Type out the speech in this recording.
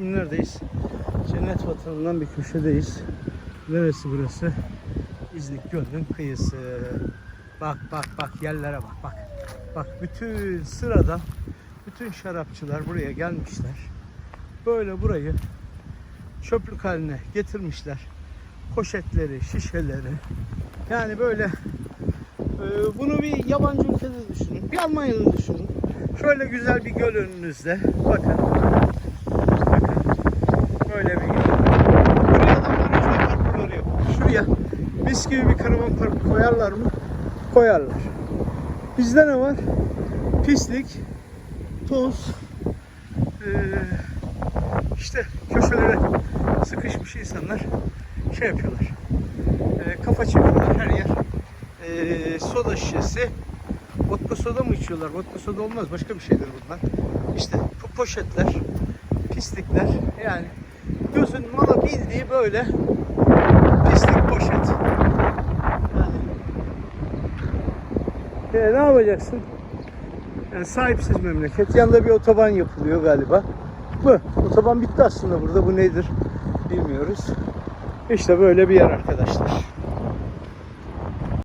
Şimdi neredeyiz? Cennet vatanından bir köşedeyiz. Neresi burası? İznik Gölü'nün kıyısı. Bak bak bak yerlere bak bak. Bak bütün sıradan bütün şarapçılar buraya gelmişler. Böyle burayı çöplük haline getirmişler. Poşetleri, şişeleri. Yani böyle e, bunu bir yabancı ülkede düşünün. Bir Almanya'da düşünün. Şöyle güzel bir göl önünüzde. Bakın. Böyle bir göl. Buraya adamlar ücret parkurları yapıyor. Şuraya mis gibi bir karavan parkı koyarlar mı? Koyarlar. Bizde ne var? Pislik, toz, işte köşelere sıkışmış insanlar şey yapıyorlar. Kafa çekiyorlar her yer. Soda şişesi. Vodka soda mı içiyorlar? Vodka soda olmaz. Başka bir şeydir bunlar. İşte po- poşetler, pislikler. Yani gözün mala bildiği böyle pislik poşet. Yani e, ne yapacaksın? Yani sahipsiz memleket. Yanında bir otoban yapılıyor galiba. Bu. Otoban bitti aslında burada. Bu nedir? Bilmiyoruz. İşte böyle bir yer arkadaşlar.